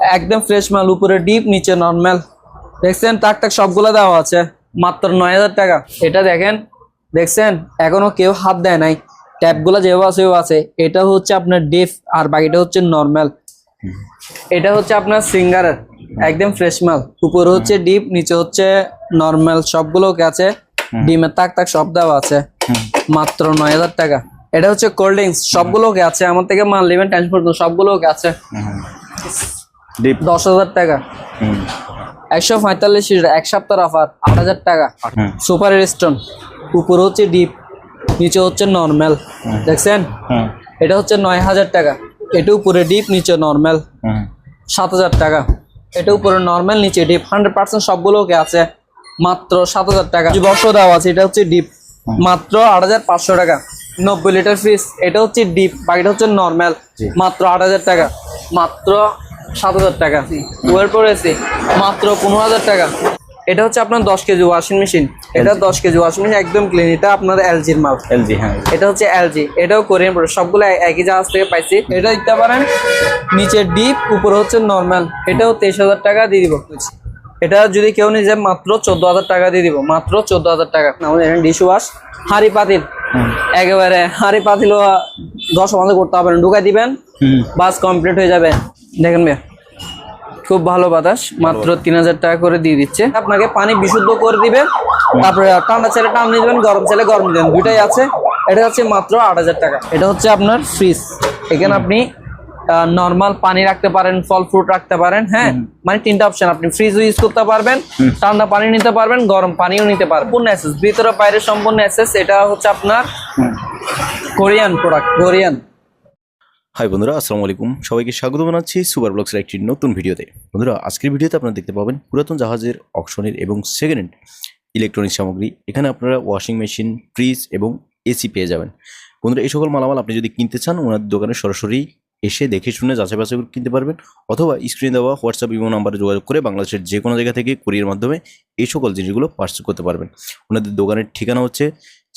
একদম ফ্রেশ মাল উপরে ডিপ নিচে নর্মাল দেখছেন? টাক টাক সবগুলো দেওয়া আছে। মাত্র নয় হাজার টাকা। এটা দেখেন? দেখছেন? এখনও কেউ হাত দেয় নাই। ট্যাপগুলো যেভাবে আছে আছে। এটা হচ্ছে আপনার ডিপ আর বাকিটা হচ্ছে নর্মাল এটা হচ্ছে আপনার সিঙ্গারের। একদম ফ্রেশ মাল। উপরে হচ্ছে ডিপ নিচে হচ্ছে নর্মাল সবগুলো আছে। ডিমের তাক তাক সব দেওয়া আছে। মাত্র নয় হাজার টাকা। এটা হচ্ছে কোল্ড ড্রিঙ্কস সবগুলো আছে। আমার থেকে মাল নেবেন ট্রান্সপোর্ট সবগুলো আছে। দশ হাজার টাকা। একশো পঁয়তাল্লিশ লিটার এক সপ্তাহ অফার আট হাজার টাকা। সুপার স্টোন উপরে হচ্ছে ডিপ নিচে হচ্ছে নর্মাল দেখছেন? এটা হচ্ছে নয় হাজার টাকা। এটা উপরে ডিপ নিচে নর্মাল সাত হাজার টাকা। এটা উপরে নর্মাল নিচে ডিপ হান্ড্রেড পার্সেন্ট সবগুলো ওকে আছে। মাত্র সাত হাজার টাকা। বর্ষ দেওয়া আছে এটা হচ্ছে ডিপ মাত্র আট হাজার পাঁচশো টাকা। নব্বই লিটার ফ্রিজ এটা হচ্ছে ডিপ বাকিটা হচ্ছে নর্মাল মাত্র আট হাজার টাকা। মাত্র সাত হাজার টাকা। ওয়ের পড়েছে মাত্র পনেরো হাজার টাকা। এটা হচ্ছে আপনার দশ কেজি ওয়াশিং মেশিন এটা দশ কেজি ওয়াশিং মেশিন একদম ক্লিন এটা আপনার এলজির মাল। এলজি হ্যাঁ। এটা হচ্ছে এলজি এটাও কোরিয়ান প্রোডাক্ট সবগুলো একই জাহাজ থেকে পাইছি। এটা দিতে পারেন নিচে ডিপ উপরে হচ্ছে নর্মাল এটাও তেইশ হাজার টাকা দিয়ে দিব। এটা যদি কেউ নিয়ে যায় মাত্র চোদ্দ হাজার টাকা দিয়ে দিব। মাত্র চোদ্দ হাজার টাকা। আমাদের এখানে ডিশ ওয়াশ হাঁড়ি পাতিল। একেবারে হাঁড়ি পাতিল দশ মাসে করতে হবে ঢুকাই দিবেন বাস কমপ্লিট হয়ে যাবে। দেখেন ভাইয়া খুব ভালো বাতাস মাত্র তিন হাজার টাকা করে দিয়ে দিচ্ছে। আপনাকে পানি বিশুদ্ধ করে দিবে তারপরে ঠান্ডা ছেলে ঠান্ডা দিয়ে দেবেন গরম ছেলে গরম দেবেন দুইটাই আছে। এটা হচ্ছে মাত্র আট হাজার টাকা। এটা হচ্ছে আপনার ফ্রিজ এখানে আপনি নর্মাল পানি রাখতে পারেন ফল ফ্রুট রাখতে পারেন হ্যাঁ? মানে তিনটা অপশন আপনি ফ্রিজও ইউজ করতে পারবেন ঠান্ডা পানি নিতে পারবেন গরম পানিও নিতে পারবেন। সম্পূর্ণ অ্যাসেস ভিতরে বাইরে সম্পূর্ণ অ্যাসেস এটা হচ্ছে আপনার কোরিয়ান প্রোডাক্ট কোরিয়ান। হাই বন্ধুরা, আসসালামু আলাইকুম। সবাইকে স্বাগত জানাচ্ছি সুপার ব্লগসের একটি নতুন ভিডিওতে। বন্ধুরা, আজকের ভিডিওতে আপনারা দেখতে পাবেন পুরাতন জাহাজের অকশনের এবং সেকেন্ড হ্যান্ড ইলেকট্রনিক্স সামগ্রী। এখানে আপনারা ওয়াশিং মেশিন ফ্রিজ এবং এসি পেয়ে যাবেন। বন্ধুরা, এই সকল মালামাল আপনি যদি কিনতে চান, ওনাদের দোকানে সরাসরি এসে দেখে শুনে যাচাই বাছাই করে কিনতে পারবেন অথবা স্ক্রিনে দেওয়া হোয়াটসঅ্যাপ ইমো নাম্বারে যোগাযোগ করে বাংলাদেশের যে কোনো জায়গা থেকে কুরিয়ার মাধ্যমে এই সকল জিনিসগুলো পার্সেল করতে পারবেন। ওনাদের দোকানের ঠিকানা হচ্ছে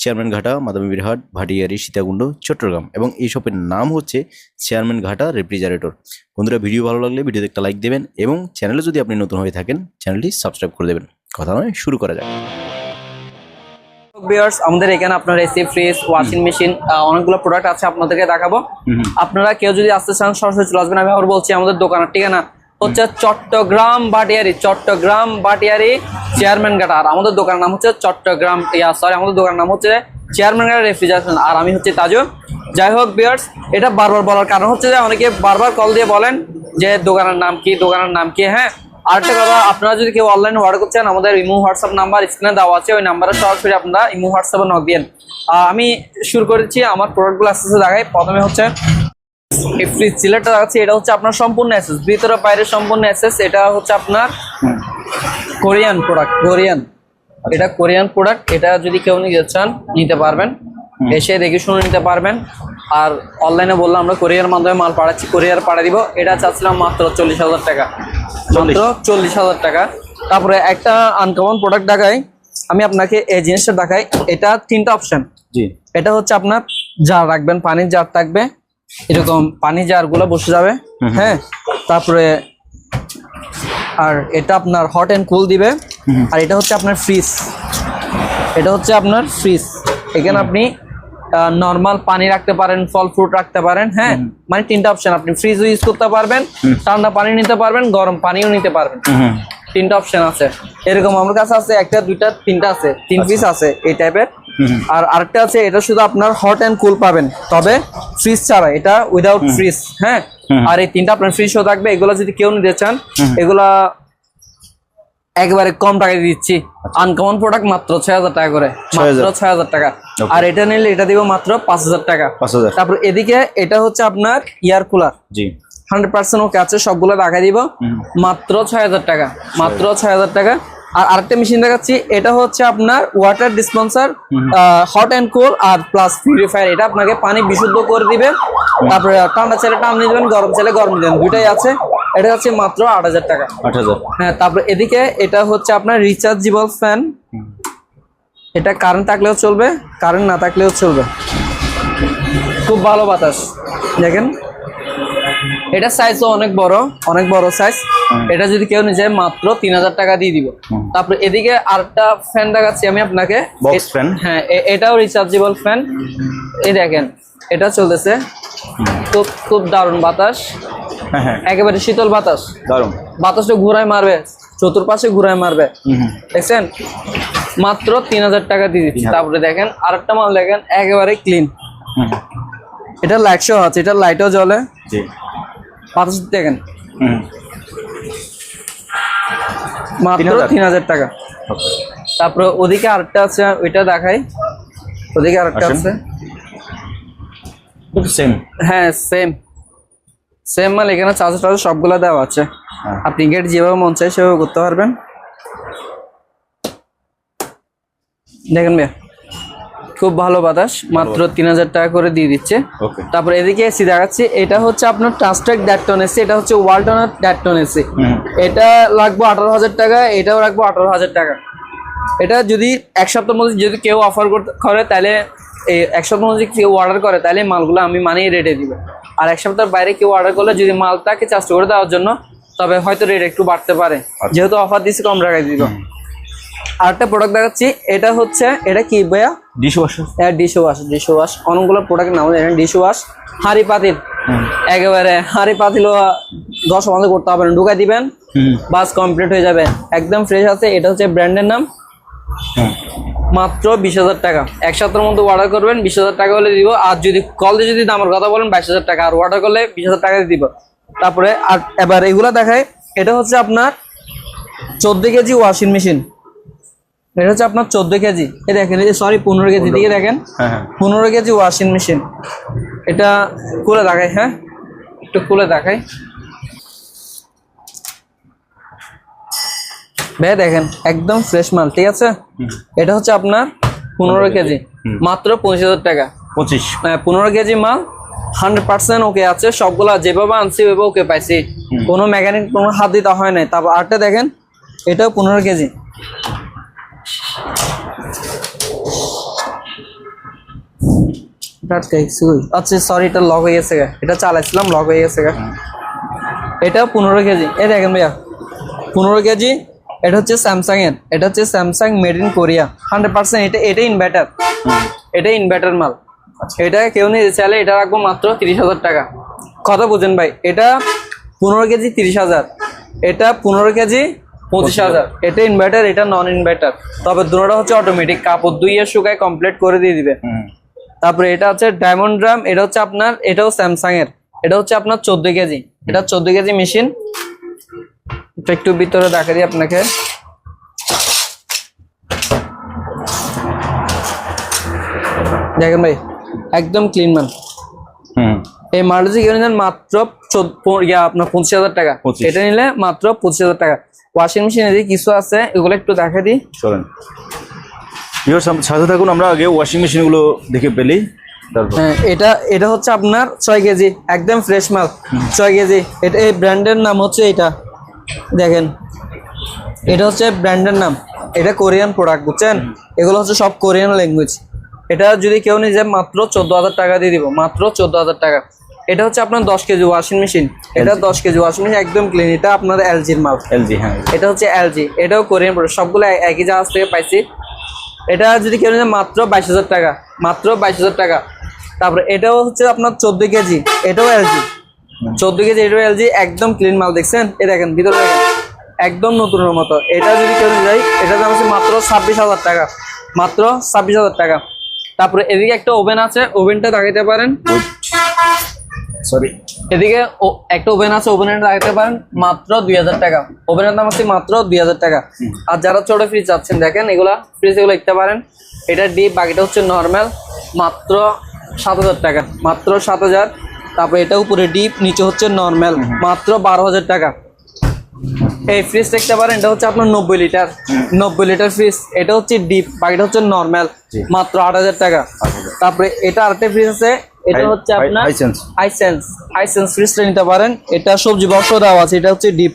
চেয়ারম্যান ঘাটা মাদামীর হাট ভাটিয়ারি সীতাকুণ্ড চট্টগ্রাম। এবং এই শপের নাম হচ্ছে চেয়ারম্যান ঘাটা রেফ্রিজারেটর। বন্ধুরা ভিডিও ভালো লাগলে ভিডিওতে একটা লাইক দেবেন এবং চ্যানেলে যদি আপনি নতুন হয়ে থাকেন চ্যানেলটি সাবস্ক্রাইব করে দেবেন। কথা নয় শুরু করা যাক। আমাদের এখানে আপনার এসি ফ্রিজ ওয়াশিং মেশিন অনেকগুলো প্রোডাক্ট আছে আপনাদেরকে দেখাবো। আপনারা কেউ যদি আসতে চান সরাসরি চলে আসবেন। আমি আবার বলছি আমাদের দোকানের ঠিকানা হচ্ছে চট্টগ্রাম বাটিয়ারি চট্টগ্রাম বাটিয়ারি চেয়ারম্যান ঘাটা আর আমাদের দোকানের নাম হচ্ছে চট্টগ্রাম ইয়া সরি আমাদের দোকানের নাম হচ্ছে চেয়ারম্যান ঘাটা রেফ্রিজারেশন আর আমি হচ্ছে তাজু যাই হোক বিয়ার্স এটা বারবার বলার কারণ হচ্ছে যে অনেকে বারবার কল দিয়ে বলেন যে দোকানের নাম কি দোকানের নাম কি হ্যাঁ। আরেকটা কথা আপনারা যদি কেউ অনলাইনে অর্ডার করছেন আমাদের ইমো হোয়াটসঅ্যাপ নাম্বার স্ক্রিনে দেওয়া আছে ওই নাম্বারে সরাসরি আপনারা ইমো হোয়াটসঅ্যাপে নক দিন আমি শুরু করেছি আমার প্রোডাক্টগুলো আস্তে আস্তে দেখাই। প্রথমে হচ্ছে এই ফ্রিজ চিলারটা আছে এটা হচ্ছে আপনার সম্পূর্ণ অ্যাসেস ভিতরে বাইরে সম্পূর্ণ অ্যাসেস এটা হচ্ছে আপনার কোরিয়ান প্রোডাক্ট কোরিয়ান। এটা কোরিয়ান প্রোডাক্ট এটা যদি কেউ নিতে চান নিতে পারবেন। এসে দেখে শুনে নিতে পারবেন। আর অনলাইনে বললাম আমরা কোরিয়ার মাধ্যমে মাল পাঠাচ্ছি কোরিয়ার পাঠিয়ে দিব। এটা চাচ্ছিলাম মাত্র চল্লিশ হাজার টাকা। মাত্র চল্লিশ হাজার টাকা। তারপরে একটা আনকমন প্রোডাক্ট দেখাই। আমি আপনাকে এই জিনিসটা দেখাই। এটা তিনটা অপশন জি। এটা হচ্ছে আপনার জার রাখবেন পানির জার থাকবে। এরকম পানি জারগুলো বসে যাবে হ্যাঁ? তারপরে আর এটা আপনার হট অ্যান্ড কুল দিবে আর এটা হচ্ছে আপনার ফ্রিজ এটা হচ্ছে আপনার ফ্রিজ এখানে আপনি নর্মাল পানি রাখতে পারেন ফল ফ্রুট রাখতে পারেন হ্যাঁ? মানে তিনটা অপশন আপনি ফ্রিজও ইউজ করতে পারবেন ঠান্ডা পানি নিতে পারবেন গরম পানিও নিতে পারবেন। তিনটা অপশন আছে। এরকম আমার কাছে আছে একটা দুইটা তিনটা আছে তিন পিস আছে এই টাইপের আর আরেকটা আছে এটা শুধু আপনার হট অ্যান্ড কুল পাবেন। তবে ফ্রিজ ছাড়া এটা উইদাউট ফ্রিজ হ্যাঁ? আর এই তিনটা আপনার ফ্রিজ ফ্রিজও থাকবে এগুলো যদি কেউ নিতে চান এগুলা একেবারে কম টাকায় দিচ্ছি। আনকমন প্রোডাক্ট মাত্র ছয় হাজার টাকা করে। মাত্র ছয় হাজার টাকা। আর এটা নিলে এটা দিব মাত্র পাঁচ হাজার টাকা। তারপর এদিকে এটা হচ্ছে আপনার ইয়ার কুলার জি। হান্ড্রেড পার্সেন্ট ওকে আছে সবগুলো রাখাই দিব। মাত্র ছয় হাজার টাকা। মাত্র ছয় হাজার টাকা। আর আরেকটা মেশিন দেখাচ্ছি এটা হচ্ছে আপনার water dispenser hot and cold R plus purifier এটা আপনাকে পানি বিশুদ্ধ করে দিবে তারপরে ঠান্ডা ছেলে ঠান্ডা দিবেন গরম ছেলে গরম দিবেন দুইটাই আছে এটা হচ্ছে মাত্র আট হাজার টাকা। আট হাজার। হ্যাঁ তারপরে এদিকে এটা হচ্ছে আপনার রিচার্জেবল ফ্যান এটা কারেন্ট থাকলেও চলবে কারেন্ট না থাকলেও চলবে। খুব ভালো বাতাস। দেখেন। এটা সাইজও অনেক বড় অনেক বড় সাইজ এটা যদি কেউ যায় মাত্র তিন হাজার টাকা দিয়ে দিব। তারপরে এদিকে আরেকটা ফ্যান দেখাচ্ছি আমি আপনাকে। হ্যাঁ এটাও রিচার্জেবল ফ্যান এই দেখেন এটা চলতেছে। খুব খুব দারুণ বাতাস। হ্যাঁ হ্যাঁ। একেবারে শীতল বাতাস। দারুণ। বাতাসটা ঘুরায় মারবে চতুর্পাশে ঘুরায় মারবে। দেখছেন? মাত্র তিন হাজার টাকা দিয়ে দিচ্ছি। তারপরে দেখেন আরেকটা মাল দেখেন একেবারে ক্লিন এটা লাইট শো আছে এটা লাইটও জ্বলে। জি। বাতাস দেখেন। মাত্র তিন হাজার। টাকা। তারপরে ওদিকে আরেকটা আছে ওইটা দেখাই। ওদিকে আরেকটা। আছে। সেম হ্যাঁ সেম সেম মাল এখানে চার্জ টার্জ সবগুলো দেওয়া আছে। হ্যাঁ। আপনি গেট যেভাবে মন চাই সেভাবে করতে পারবেন। দেখেন ভাইয়া। খুব ভালো বাতাস মাত্র তিন হাজার টাকা করে দিয়ে দিচ্ছে। তারপর এদিকে এসি দেখাচ্ছি এটা হচ্ছে আপনার ট্রাস্টেক ড্যাটটন এসি এটা হচ্ছে ওয়ালটনের ড্যাটটন এসি এটা লাগবে আঠারো হাজার টাকা এটাও রাখব আঠারো হাজার টাকা। এটা যদি এক সপ্তাহের মধ্যে যদি কেউ অফার করে তাহলে এই এক সপ্তাহের মধ্যে কেউ অর্ডার করে তাহলে মালগুলো আমি মানিয়ে রেটে দিব। আর এক সপ্তাহের বাইরে কেউ অর্ডার করলে যদি মালটাকে চার্জ করে দেওয়ার জন্য তবে হয়তো রেট একটু বাড়তে পারে। যেহেতু অফার দিচ্ছি কম টাকায় দিব। আরেকটা প্রোডাক্ট দেখাচ্ছি এটা হচ্ছে এটা কি ভাইয়া? Dishwasher? হ্যাঁ ডিশ ওয়াশ ডিশ ওয়াশ। অনেকগুলো প্রোডাক্টের নাম জানেন ডিশ ওয়াশ হাঁড়ি পাতিল। একেবারে হাঁড়ি দশ আমাদের করতে হবে না ঢুকাই দিবেন বাস কমপ্লিট হয়ে যাবে। একদম ফ্রেশ আছে এটা হচ্ছে ব্র্যান্ডের নাম। মাত্র বিশ হাজার টাকা। এক সপ্তাহের মধ্যে অর্ডার করবেন বিশ হাজার টাকা হলে দিব আর যদি কল দিয়ে যদি দামের কথা বলেন বাইশ হাজার টাকা। আর অর্ডার করলে বিশ হাজার টাকা দিয়ে দিব। তারপরে আর এবার এগুলো দেখায় এটা হচ্ছে আপনার চোদ্দ কেজি ওয়াশিং মেশিন এটা হচ্ছে আপনার চোদ্দ কেজি। এ দেখেন এই যে সরি পনেরো কেজি। দিকে দেখেন হ্যাঁ হ্যাঁ। পনেরো কেজি ওয়াশিং মেশিন এটা খুলে দেখাই হ্যাঁ? একটু খুলে দেখাই। ভাই দেখেন একদম ফ্রেশ মাল ঠিক আছে? এটা হচ্ছে আপনার পনেরো কেজি। মাত্র পঁচিশ হাজার টাকা। পঁচিশ। হ্যাঁ, পনেরো কেজি মাল হান্ড্রেড পার্সেন্ট ওকে আছে। সবগুলা যেভাবে আনছি ওইভাবে ওকে পাইছি। কোনো মেকানিক কোনো হাত দিতে হয় নাই। তারপর আরেকটা দেখেন এটাও পনেরো কেজি। আচ্ছা সরি এটা লক হয়ে গেছে গা। এটা চালাইছিলাম লক হয়ে গেছে গা। এটাও পনেরো কেজি। এই দেখেন ভাইয়া পনেরো কেজি এটা হচ্ছে স্যামসাং এর। এটা হচ্ছে Samsung made in Korea hundred percent এটা এটা ইনভার্টার এটা ইনভার্টার মাল। এটা কেউ নিতে চাইলে এটা রাখব মাত্র তিরিশ হাজার টাকা। কথা বুঝেন ভাই এটা পনেরো কেজি তিরিশ হাজার। এটা পনেরো কেজি পঁচিশ হাজার। এটা ইনভার্টার এটা নন ইনভার্টার তবে দুটোটা হচ্ছে অটোমেটিক কাপড় দুইয়ের শুকায় কমপ্লিট করে দিয়ে দিবে। তারপরে এটা হচ্ছে ডায়মন্ড ড্রাম এটা হচ্ছে আপনার এটাও স্যামসাং এর। এটা হচ্ছে আপনার চোদ্দ কেজি। এটা চোদ্দ কেজি মেশিন একটু ভিতরে দেখা দিই আপনাকে। দেখেন ভাই একদম ক্লিন মান হুম। এই মারুতি কেউ নিলেন মাত্র আপনার পঁচিশ হাজার টাকা। এটা নিলে মাত্র পঁচিশ হাজার টাকা। ওয়াশিং মেশিন এদিকে কিছু আছে এগুলো একটু দেখা দিই। চলেন। ভিউয়ার্স সাথে থাকুন আমরা আগে ওয়াশিং মেশিনগুলো দেখে পেলি তারপর। হ্যাঁ এটা এটা হচ্ছে আপনার ছয় কেজি একদম ফ্রেশ মাল ছয় কেজি। এটা এই ব্র্যান্ডের নাম হচ্ছে এটা। দেখেন এটা হচ্ছে ব্র্যান্ডের নাম। এটা কোরিয়ান প্রোডাক্ট বুঝছেন? এগুলো হচ্ছে সব কোরিয়ান ল্যাঙ্গুয়েজ এটা যদি কেউ নিয়ে যায় মাত্র চোদ্দ হাজার টাকা দিয়ে দিব মাত্র চোদ্দ হাজার টাকা। এটা হচ্ছে আপনার দশ কেজি ওয়াশিং মেশিন এটা দশ কেজি ওয়াশিং মেশিন একদম ক্লিন এটা আপনার এলজির মাল এলজি হ্যাঁ। এটা হচ্ছে এলজি এটাও কোরিয়ান প্রোডাক্ট সবগুলো একই জাহাজ থেকে পাইছি। এটা যদি কেউ মাত্র বাইশ হাজার টাকা, মাত্র বাইশ হাজার টাকা। তারপরে এটাও হচ্ছে আপনার চোদ্দ কেজি, এটাও এলজি। চোদ্দ কেজি, এটাও এলজি, একদম ক্লিন মাল, দেখছেন? এ দেখেন, ভিতরে দেখেন, একদম নতুনের মতো। এটা যদি কেউ যায় এটা দাম হচ্ছে মাত্র ছাব্বিশ হাজার টাকা, মাত্র ছাব্বিশ হাজার টাকা। তারপরে এদিকে একটা ওভেন আছে, ওভেনটা দেখাইতে পারেন। সরি এদিকে ও- একটা ওভেন আছে ওভেনের লাগাতে পারেন মাত্র দুই হাজার টাকা। ওভেনের দাম আছে মাত্র দুই হাজার টাকা। আর যারা ছোট ফ্রিজ চাচ্ছেন দেখেন এগুলা ফ্রিজ এগুলো লিখতে পারেন। এটা ডিপ বাকিটা হচ্ছে নর্মাল মাত্র সাত হাজার টাকা। মাত্র সাত হাজার তারপরে এটা উপরে ডিপ নিচে হচ্ছে নর্মাল মাত্র বারো হাজার টাকা। এই ফ্রিজ দেখতে পারেন এটা হচ্ছে আপনার নব্বই লিটার নব্বই লিটার ফ্রিজ এটা হচ্ছে ডিপ বাকিটা হচ্ছে নর্মাল মাত্র আট হাজার টাকা। তারপরে এটা আরেকটা ফ্রিজ আছে এটা হচ্ছে আপনার Hisense। হাইসেন্স হাইসেন্স ফ্রিজটা নিতে পারেন। এটা সবজি বক্সও দেওয়া আছে এটা হচ্ছে ডিপ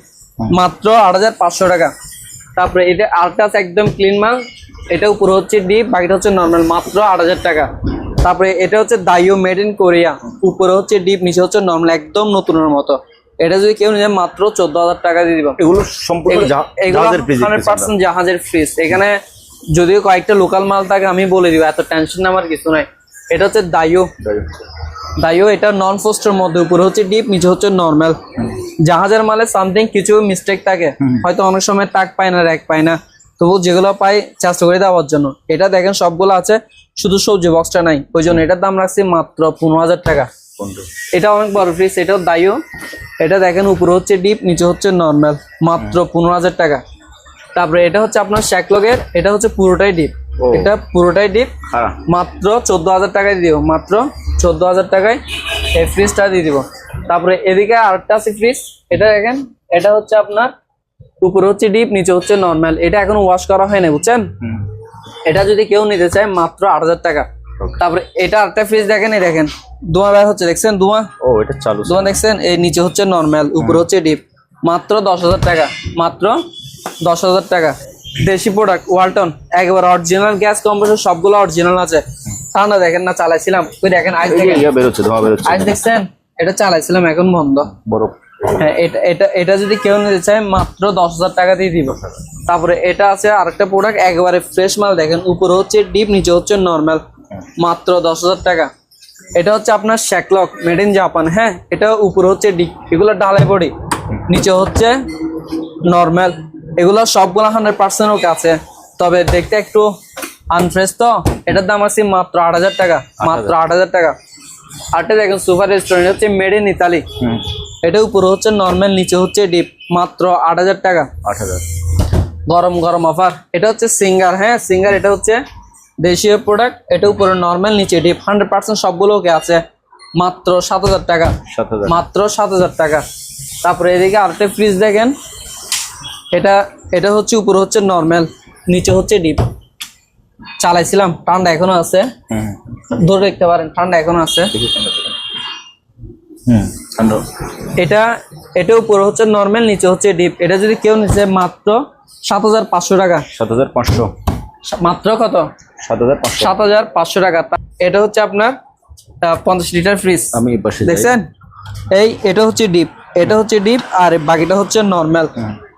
মাত্র আট হাজার পাঁচশো টাকা। তারপরে এটা আছে একদম ক্লিন মাল। এটা উপরে হচ্ছে ডিপ বাকিটা হচ্ছে নর্মাল মাত্র আট হাজার টাকা। তারপরে এটা হচ্ছে দাইও মেড ইন কোরিয়া উপরে হচ্ছে ডিপ নিচে হচ্ছে নর্মাল একদম নতুনের মতো। এটা যদি কেউ নিয়ে মাত্র চোদ্দ হাজার টাকা দিয়ে দিব। এগুলো সম্পূর্ণ জাহাজের ফ্রিজ হান্ড্রেড পার্সেন্ট জাহাজের ফ্রিজ এখানে যদিও কয়েকটা লোকাল মাল থাকে আমি বলে দিব এত টেনশন নেওয়ার কিছু নাই। এটা হচ্ছে দায়ো। দায়ো। এটা নন ফোস্টের মধ্যে উপরে হচ্ছে ডিপ নিচে হচ্ছে নর্মাল জাহাজের মালে সামথিং কিছু মিস্টেক থাকে। হয়তো অনেক সময় তাক পায় না র্যাক পায় না। তবু যেগুলো পাই চেষ্টা করে দেওয়ার জন্য। এটা দেখেন সবগুলো আছে শুধু সবজি বক্সটা নাই। ওই জন্য এটার দাম রাখছি মাত্র পনেরো হাজার টাকা। এটা অনেক বড় ফ্রিজ এটাও দায়ও এটা দেখেন উপরে হচ্ছে ডিপ নিচে হচ্ছে নর্মাল মাত্র পনেরো হাজার টাকা। তারপরে এটা হচ্ছে আপনার শ্যাকলগের এটা হচ্ছে পুরোটাই ডিপ। এটা পুরোটাই ডিপ হ্যাঁ। মাত্র চোদ্দ হাজার টাকায় দিয়ে দিব মাত্র চোদ্দ হাজার টাকায় এই ফ্রিজটা দিয়ে দিব। তারপরে এদিকে আরেকটা আছে ফ্রিজ এটা দেখেন এটা হচ্ছে আপনার উপরে হচ্ছে ডিপ নিচে হচ্ছে নর্মাল এটা এখনও ওয়াশ করা হয়নি বুঝছেন? এটা যদি কেউ নিতে চায় মাত্র আট হাজার টাকা তারপরে এটা আরেকটা ফ্রিজ দেখেন এই দেখেন ধোঁয়া বের হচ্ছে দেখছেন ধোঁয়া ও এটা চালু ধোঁয়া দেখছেন? এই নিচে হচ্ছে নর্মাল উপরে হচ্ছে ডিপ মাত্র দশ হাজার টাকা মাত্র দশ হাজার টাকা। দেশি প্রোডাক্ট ওয়ালটন একবার অরিজিনাল গ্যাস কম্প্রেসর সবগুলো অরিজিনাল আছে। ঠান্ডা দেখেন না চালাইছিলাম। ওই দেখেন আজ দেখেন। ইয়া বেরোচ্ছে ধোয়া বেরোচ্ছে। আজ দেখছেন এটা চালাইছিলাম এখন বন্ধ। বরফ। হ্যাঁ এটা এটা এটা যদি কেউ নিতে চায় মাত্র দশ হাজার টাকা দিয়ে দিব। তারপরে এটা আছে আরেকটা প্রোডাক্ট একবারে ফ্রেশ মাল দেখেন উপরে হচ্ছে ডিপ নিচে হচ্ছে নর্মাল মাত্র দশ হাজার টাকা। এটা হচ্ছে আপনার শ্যাকলক মেড ইন জাপান হ্যাঁ? এটা উপরে হচ্ছে ডিপ এগুলো ডালাই বডি। নিচে হচ্ছে নর্মাল এগুলো সবগুলো হান্ড্রেড পার্সেন্ট ওকে আছে। তবে দেখতে একটু আনফ্রেশ তো। এটার দাম আছে মাত্র আট হাজার টাকা। মাত্র আট হাজার টাকা। আটটা দেখেন সুপার রেস্টুরেন্ট হচ্ছে মেড ইন ইতালি এটা উপরে হচ্ছে নর্মাল নিচে হচ্ছে ডিপ মাত্র আট হাজার টাকা। আট হাজার। গরম গরম অফার এটা হচ্ছে সিঙ্গার হ্যাঁ সিঙ্গার এটা হচ্ছে দেশীয় প্রোডাক্ট এটা উপরে নর্মাল নিচে ডিপ হান্ড্রেড পার্সেন্ট সবগুলোকে আছে। মাত্র সাত হাজার টাকা। মাত্র সাত হাজার টাকা। তারপরে এদিকে আরেকটা ফ্রিজ দেখেন। এটা এটা হচ্ছে উপরে হচ্ছে নর্মাল নিচে হচ্ছে ডিপ চালাইছিলাম ঠান্ডা এখনও আছে। হুম ধরে দেখতে পারেন ঠান্ডা এখনও আছে। হুম ঠান্ডা এটা এটা উপরে হচ্ছে নর্মাল নিচে হচ্ছে ডিপ এটা যদি কেউ নিচে মাত্র সাত হাজার পাঁচশো টাকা। সাত হাজার পাঁচশো। মাত্র কত? সাত হাজার পাঁচশো। সাত হাজার পাঁচশো টাকা। এটা হচ্ছে আপনার পঞ্চাশ লিটার ফ্রিজ আমি এই পাশে যাই। দেখছেন? এই এটা হচ্ছে ডিপ এটা হচ্ছে ডিপ আর বাকিটা হচ্ছে নর্মাল।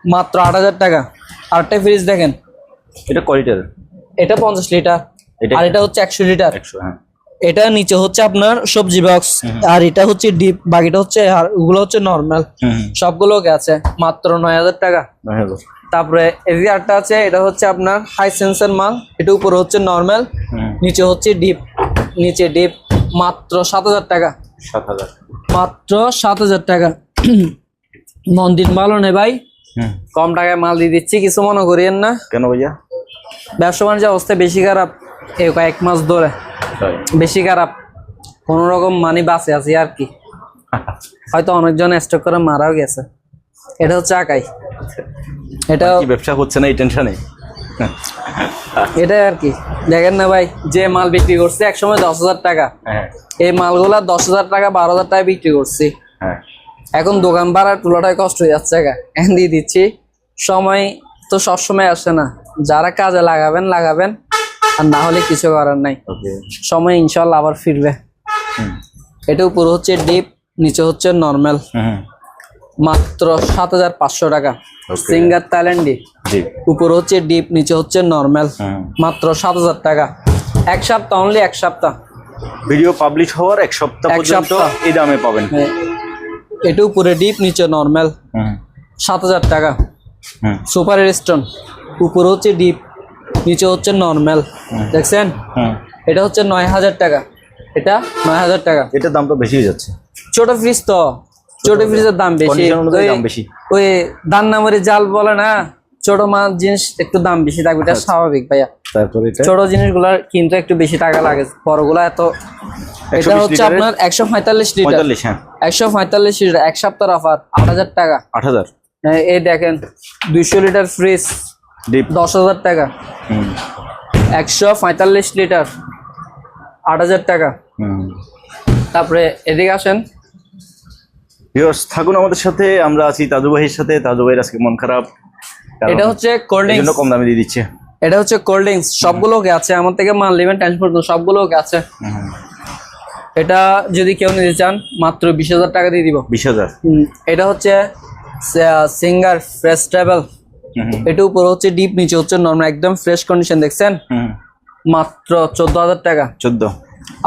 মাত্র আট হাজার টাকা। আরেকটা ফ্রিজ দেখেন। এটা কয়টার এটা পঞ্চাশ লিটার আর এটা হচ্ছে একশো লিটার একশো হ্যাঁ। এটা নিচে হচ্ছে আপনার সবজি বক্স আর এটা হচ্ছে ডিপ বাকিটা হচ্ছে আর ওগুলো হচ্ছে নর্মাল সবগুলো আছে মাত্র নয় হাজার টাকা। তারপরে এদিকে আরটা আছে এটা হচ্ছে আপনার হাই সেন্সর মাল এটা উপরে হচ্ছে নর্মাল নিচে হচ্ছে ডিপ নিচে ডিপ মাত্র সাত হাজার টাকা। সাত হাজার। মাত্র সাত হাজার টাকা। মন্দির ভালো নেই ভাই। কম টাকায় মাল দিয়ে দিচ্ছি কিছু মনে করিয়েন না। কেন ভাইয়া? ব্যবসা বাণিজ্য অবস্থা বেশি খারাপ এই কয়েক মাস ধরে। বেশি খারাপ কোনো রকম মানি বাঁচে আছি আর কি। হয়তো অনেকজন স্টক করে মারাও গেছে। এটা হচ্ছে আকাই। এটা ব্যবসা হচ্ছে না এই টেনশনে এটাই আর কি। দেখেন না ভাই যে মাল বিক্রি করছে এক সময় দশ হাজার টাকা। হ্যাঁ। এই মালগুলা দশ হাজার টাকা বারো হাজার টাকা বিক্রি করছি। হ্যাঁ। এখন দোকান ভাড়া তুলাটাই কষ্ট হয়ে যাচ্ছে এখন দিয়ে দিচ্ছি। সময় তো সবসময় আসে না। যারা কাজে লাগাবেন লাগাবেন। আর না হলে কিছু করার নাই। সময় ইনশাল্লাহ আবার ফিরবে। এটা উপরে হচ্ছে ডিপ নিচে হচ্ছে নর্মাল। মাত্র সাত হাজার পাঁচশো টাকা। সিঙ্গার থাইল্যান্ডি জি। উপরে হচ্ছে ডিপ নিচে হচ্ছে নর্মাল। মাত্র সাত হাজার টাকা। এক সপ্তাহ অনলি এক সপ্তাহ। ভিডিও পাবলিশ হওয়ার এক সপ্তাহ পর্যন্ত। এই দামে পাবেন। হ্যাঁ। এটা উপরে ডিপ নিচে নর্মাল সাত হাজার টাকা। সুপার স্টোন উপরে হচ্ছে ডিপ নিচে হচ্ছে নর্মাল দেখছেন? এটা হচ্ছে নয় হাজার টাকা। এটা নয় হাজার টাকা। এটার দামটা বেশি হয়ে যাচ্ছে। ছোট ফ্রিজ তো। ছোট ফ্রিজের দাম বেশি। ওই- বেশি। ওই দান নামের জাল বলে না? ছোট মাছ জিনিস একটু দাম বেশি থাকবে। এটা স্বাভাবিক ভাইয়া। ছোট জিনিসগুলো কিন্তু একটু বেশি টাকা লাগে। বড়গুলো এত এটা হচ্ছে আপনার একশো পঁয়তাল্লিশ লিটার। হ্যাঁ। একশো পঁয়তাল্লিশ লিটার এক সপ্তাহ অফার আট হাজার টাকা। আট হাজার? হ্যাঁ, এই দেখেন দুইশো লিটার ফ্রিজ ডিপ দশ হাজার টাকা। হুম। একশো পঁয়তাল্লিশ লিটার আট হাজার টাকা। হুম। তারপরে এদিকে আসেন। ভিউয়ার্স থাকুন আমাদের সাথে আমরা আছি তাজু ভাইয়ের সাথে। তাজু ভাইয়ের আজকে মন খারাপ এটা হচ্ছে কোল্ড ড্রিঙ্কস কম দামে দিয়ে দিচ্ছে। এটা হচ্ছে কোল্ড ড্রিঙ্কস সবগুলোকে আছে আমার থেকে মাল নেবেন ট্রান্সপোর্ট সবগুলোকে আছে। হুম। এটা যদি কেউ নিতে চান মাত্র বিশ হাজার টাকা দিয়ে দিব। বিশ হাজার। এটা হচ্ছে সিঙ্গার ফ্রেশ ট্রাভেল এটা উপরে হচ্ছে ডিপ নিচে হচ্ছে নর্মাল একদম ফ্রেশ কন্ডিশন দেখছেন? মাত্র চোদ্দ হাজার টাকা। চোদ্দ।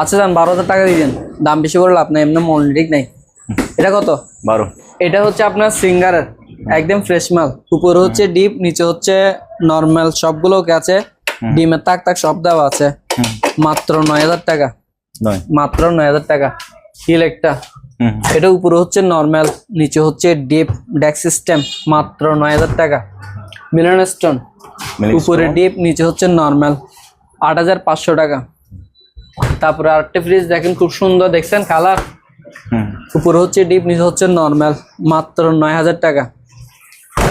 আচ্ছা যান বারো হাজার টাকা দিয়ে দেন। দাম বেশি করে লাভ নাই এমনি মন ঠিক নাই। এটা কত? বারো। এটা হচ্ছে আপনার সিঙ্গারের একদম ফ্রেশ মাল। উপরে হচ্ছে ডিপ নিচে হচ্ছে নর্মাল সবগুলো আছে। ডিমের তাক তাক সব দেওয়া আছে। মাত্র নয় হাজার টাকা। মাত্র নয় হাজার টাকা। হিল একটা। এটা উপরে হচ্ছে নর্মাল নিচে হচ্ছে ডিপ ডেক সিস্টেম মাত্র নয় হাজার টাকা। মিলন স্টোন উপরে ডিপ নিচে হচ্ছে নর্মাল আট হাজার পাঁচশো টাকা। তারপরে আরেকটা ফ্রিজ দেখেন খুব সুন্দর দেখছেন কালার উপরে হচ্ছে ডিপ নিচে হচ্ছে নর্মাল মাত্র নয় হাজার টাকা।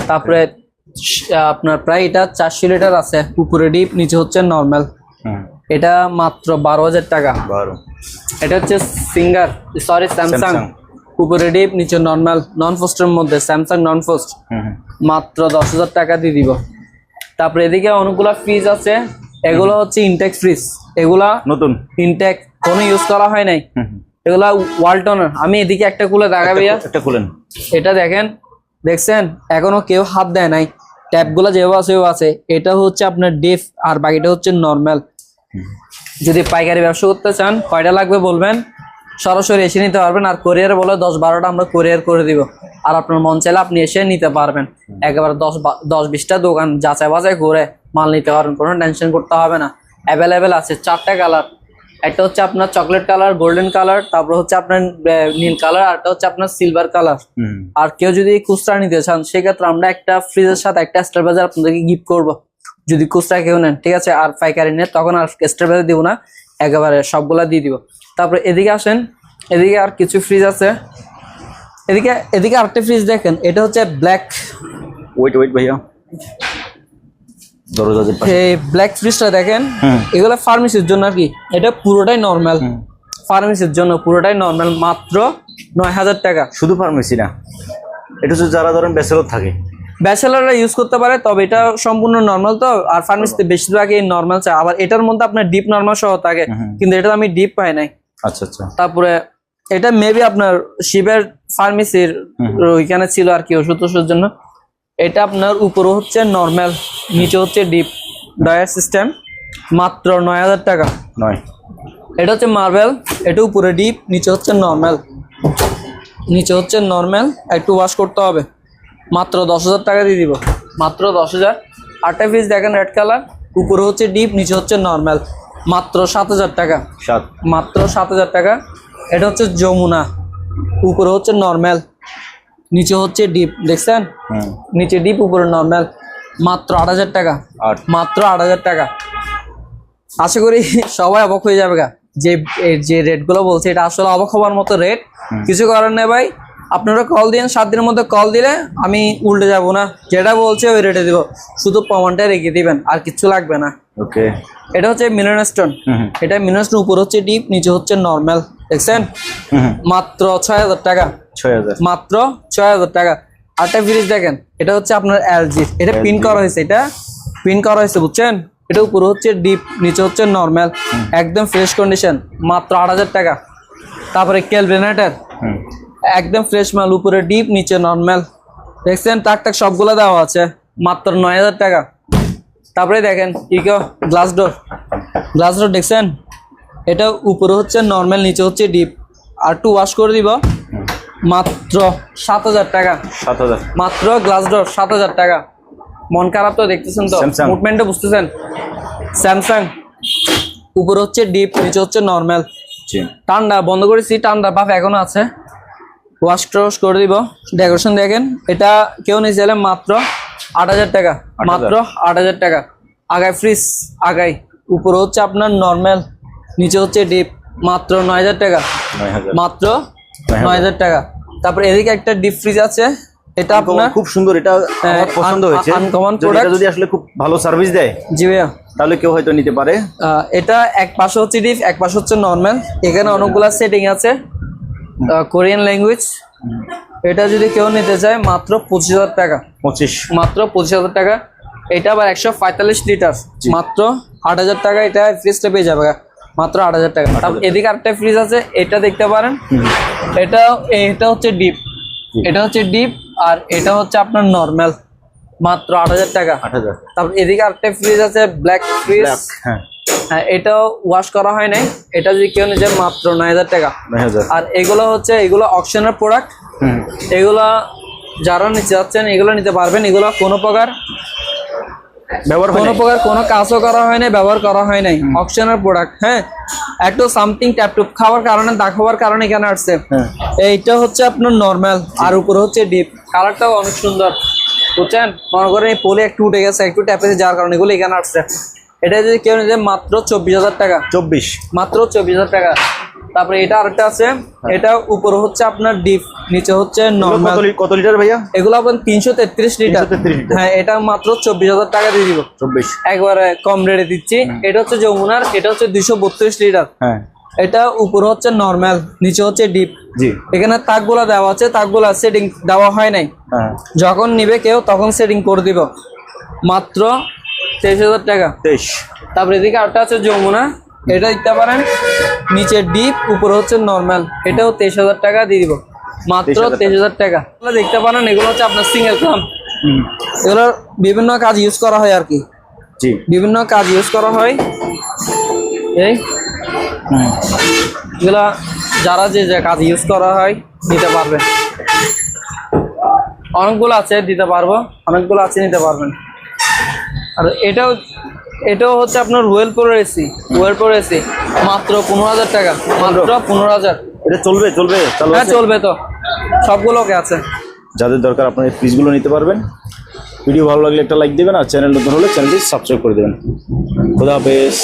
তারপরে আপনার প্রায় এটা চারশো লিটার আছে। উপরে ডিপ নিচে হচ্ছে নর্মাল এটা মাত্র বারো হাজার টাকা। এটা হচ্ছে সিঙ্গার সরি স্যামসাং। উপরে ডিপ নিচে নর্মাল নন ফোস্টের মধ্যে স্যামসাং নন ফোস্ট মাত্র দশ হাজার টাকা দিয়ে দিব। তারপরে এদিকে অনেকগুলা ফ্রিজ আছে। এগুলো হচ্ছে ইনটেক ফ্রিজ এগুলা নতুন। ইনটেক কোনো ইউজ করা হয় নাই। এগুলা ওয়ালটনের আমি এদিকে একটা খুলে দেখা ভাইয়া একটা খুলেন। এটা দেখেন। দেখছেন? এখনও কেউ হাত দেয় নাই। ট্যাপগুলো যেভাবে আছে আছে। এটা হচ্ছে আপনার ডিপ আর বাকিটা হচ্ছে নর্মাল যদি পাইকারি ব্যবসা করতে চান কয়টা লাগবে বলবেন? সরাসরি এসে নিতে পারবেন আর কোরিয়ার বলে দশ বারোটা আমরা কোরিয়ার করে দিব। আর আপনার মন চাইলে আপনি এসে নিতে পারবেন। একেবারে দশ দশ বিশটা দোকান যাচাই বাছাই করে মাল নিতে পারবেন কোনো টেনশন করতে হবে না। অ্যাভেলেবেল আছে চারটা কালার একটা হচ্ছে আপনার চকলেট কালার গোল্ডেন কালার তারপর হচ্ছে আপনার নীল কালার আর একটা হচ্ছে আপনার সিলভার কালার আর কেউ যদি খুচরা নিতে চান সেক্ষেত্রে আমরা একটা ফ্রিজের সাথে একটা স্টার বাজার আপনাদেরকে গিফট করব। যদি খুচরা কেউ নেন ঠিক আছে আর পাইকারি নেন তখন আর স্টারবাজার দিব না একেবারে সবগুলা দিয়ে দিব। তারপরে এদিকে আসেন এদিকে আর কিছু ফ্রিজ আছে। এদিকে এদিকে আরেকটা ফ্রিজ দেখেন এটা হচ্ছে ব্ল্যাক ওয়েট ওয়েট ভাইয়া। এই ব্ল্যাক ফ্রিজটা দেখেন। এগুলো ফার্মেসির জন্য আর কি? এটা পুরোটাই নর্মাল ফার্মেসির জন্য পুরোটাই নর্মাল মাত্র নয় হাজার টাকা। শুধু ফার্মেসি না এটা হচ্ছে যারা ধরেন ব্যাচেলর থাকে ব্যাচেলাররা ইউজ করতে পারে তবে এটা সম্পূর্ণ নর্মাল তো আর ফার্মেসিতে বেশিরভাগই নর্মাল চাই আবার এটার মধ্যে আপনার ডিপ নর্মাল সহ থাকে কিন্তু এটা আমি ডিপ পাই নাই। আচ্ছা আচ্ছা। তারপরে এটা মেবি আপনার শিবের ফার্মেসির ওইখানে ছিল আর কি ওষুধ ওষুধের জন্য। এটা আপনার উপরে হচ্ছে নর্মাল নিচে হচ্ছে ডিপ ডয়ার সিস্টেম মাত্র নয় হাজার টাকা। নয়। এটা হচ্ছে মার্বেল এটা উপরে ডিপ নিচে হচ্ছে নর্মাল নিচে হচ্ছে নর্মাল একটু ওয়াশ করতে হবে। মাত্র দশ হাজার টাকা দিয়ে দিব। মাত্র দশ হাজার। আটটা পিস দেখেন রেড কালার উপরে হচ্ছে ডিপ নিচে হচ্ছে নর্মাল মাত্র সাত হাজার টাকা। মাত্র সাত হাজার টাকা। এটা হচ্ছে যমুনা। উপরে হচ্ছে নর্মাল নিচে হচ্ছে ডিপ দেখছেন? নিচে ডিপ উপরে নর্মাল মাত্র আট হাজার টাকা। মাত্র আট হাজার টাকা। আশা করি সবাই অবাক হয়ে যাবে গা। যে যে রেটগুলো বলছে এটা আসলে অবাক হওয়ার মতো রেট কিছু করার নেই ভাই। আপনারা কল দিন সাত দিনের মধ্যে কল দিলে আমি উল্টে যাব না। যেটা বলছে ওই রেটে দিব। শুধু প্রমাণটা রেখে দিবেন আর কিচ্ছু লাগবে না। ওকে এটা হচ্ছে মিলন স্টোন এটা মিলন স্টোন উপর হচ্ছে ডিপ নিচে হচ্ছে নর্মাল দেখছেন? মাত্র ছয় হাজার টাকা। ছয় হাজার। মাত্র ছয় হাজার টাকা। আটটা ফ্রিজ দেখেন এটা হচ্ছে আপনার এলজি এটা পিন করা হয়েছে এটা পিন করা হয়েছে বুঝছেন? এটা উপরে হচ্ছে ডিপ নিচে হচ্ছে নর্মাল একদম ফ্রেশ কন্ডিশন মাত্র আট হাজার টাকা। তারপরে ক্যালভেনাটার একদম ফ্রেশ মাল উপরে ডিপ নিচে নর্মাল দেখছেন? টাক টাক সবগুলো দেওয়া আছে। মাত্র নয় হাজার টাকা। তারপরে দেখেন eco glass door glass door দেখছেন? এটা উপরে হচ্ছে নর্মাল নিচে হচ্ছে ডিপ আর টু ওয়াশ করে দিব। মাত্র সাত হাজার টাকা। সাত হাজার। মাত্র গ্লাস ডোর সাত হাজার টাকা। মন খারাপ তো দেখতেছেন তো। মুভমেন্টটা বুঝতেছেন? স্যামসাং উপরে হচ্ছে ডিপ নিচে হচ্ছে নর্মাল জি। ঠান্ডা বন্ধ করেছি ঠান্ডা বাপ এখনও আছে। ওয়াশ টস করে দিব। ডেকোরেশন দেখেন এটা কেউ নিয়ে চাইলে মাত্র আট হাজার টাকা। মাত্র আট হাজার টাকা। আগায় ফ্রিজ আগাই উপরে হচ্ছে আপনার নর্মাল নিচে হচ্ছে ডিপ মাত্র নয় হাজার টাকা। মাত্র। নয় হাজার। টাকা। তারপরে এদিকে একটা ডিপ ফ্রিজ আছে। এটা আপনার খুব সুন্দর এটা হ্যাঁ, আমার পছন্দ হয়েছে। এটা product। যদি আসলে খুব ভালো সার্ভিস দেয় জি ভাইয়া। তাহলে কেউ হয়তো নিতে পারে। এটা এক পাশে হচ্ছে ডিপ এক পাশে হচ্ছে নর্মাল এখানে অনেকগুলা সেটিং আছে। কোরিয়ান ল্যাঙ্গুয়েজ এটা যদি কেউ নিতে চায় মাত্র পঁচিশ হাজার টাকা। পঁচিশ। মাত্র পঁচিশ হাজার টাকা। এটা আবার একশো পঁয়তাল্লিশ লিটার মাত্র আট হাজার টাকা। এটা ফ্রিজটা পেয়ে যাবে মাত্র আট হাজার টাকা। এদিকে আরেকটা ফ্রিজ আছে। এটা দেখতে পারেন। এটা এটা হচ্ছে ডিপ এটা হচ্ছে ডিপ আর এটা হচ্ছে আপনার নর্মাল মাত্র আট হাজার টাকা। আট হাজার। তারপর এদিকে আরেকটা ফ্রিজ আছে ব্ল্যাক ফ্রিজ হ্যাঁ। হ্যাঁ এটাও ওয়াশ করা হয় নাই। এটা যদি কেউ যায় মাত্র নয় হাজার টাকা। আর এগুলো হচ্ছে এগুলো অপশনের প্রোডাক্ট এগুলা যারা নিতে যাচ্ছেন এগুলো নিতে পারবেন। এগুলো কোনো প্রকার ব্যবহার কোনো প্রকার কোনো কাজও করা হয় নাই ব্যবহার করা হয় নাই। অপশনের প্রোডাক্ট হ্যাঁ? একটু সামথিং ট্যাপটুপ খাওয়ার কারণে দাগ হওয়ার কারণে এখানে আসছে। হ্যাঁ। এইটা হচ্ছে আপনার নর্মাল আর উপরে হচ্ছে ডিপ কালারটাও অনেক সুন্দর। বুঝছেন? মনে করেন এই পোলে একটু উঠে গেছে একটু ট্যাপে যাওয়ার কারণে এগুলো এখানে আসছে। এটা যদি কেউ নিতে মাত্র চব্বিশ হাজার টাকা। চব্বিশ। মাত্র চব্বিশ হাজার টাকা। তারপরে এটা আরেকটা আছে। এটা উপরে হচ্ছে আপনার ডিপ নিচে হচ্ছে নর্মাল কত লিটার ভাইয়া? এগুলো আপনার তিনশো তেত্রিশ লিটার। হ্যাঁ এটা মাত্র চব্বিশ হাজার টাকা দিয়ে দিব। চব্বিশ। একবারে কম রেটে দিচ্ছি। এটা হচ্ছে যমুনার এটা হচ্ছে দুইশো বত্রিশ লিটার। হ্যাঁ। এটা উপরে হচ্ছে নর্মাল নিচে হচ্ছে ডিপ জি। এখানে তাকগুলা দেওয়া আছে তাকগুলা সেটিং দেওয়া হয় নাই। হ্যাঁ। যখন নিবে কেউ তখন সেটিং করে দিব। মাত্র তেইশ হাজার টাকা। তেইশ। তারপরে এদিকে আরেকটা আছে যমুনা। এটা দিতে পারেন নিচে ডিপ উপরে হচ্ছে নর্মাল এটাও তেইশ হাজার টাকা দিয়ে দিব। মাত্র তেইশ হাজার টাকা। দেখতে পারেন এগুলো হচ্ছে আপনার সিঙ্গেল ক্লাম এগুলো বিভিন্ন কাজ ইউজ করা হয় আর কি। জি। বিভিন্ন কাজ ইউজ করা হয়। এই। এগুলা যারা যে যে কাজ ইউজ করা হয় নিতে পারবে অনেকগুলো আছে দিতে পারব। অনেকগুলো আছে নিতে পারবেন। আর এটাও এটাও হচ্ছে আপনার রুয়েল প্রো এসি রুয়েল প্রো এসি মাত্র পনেরো হাজার টাকা মাত্র পনেরো হাজার। এটা চলবে চলবে চালু হ্যাঁ চলবে তো সবগুলোকে আছে। যাদের দরকার আপনার এই ফ্রিজগুলো নিতে পারবেন। ভিডিও ভালো লাগলে একটা লাইক দেবেন আর চ্যানেল নতুন হলে চ্যানেলটি সাবস্ক্রাইব করে দেবেন। খোদা হাফেজ।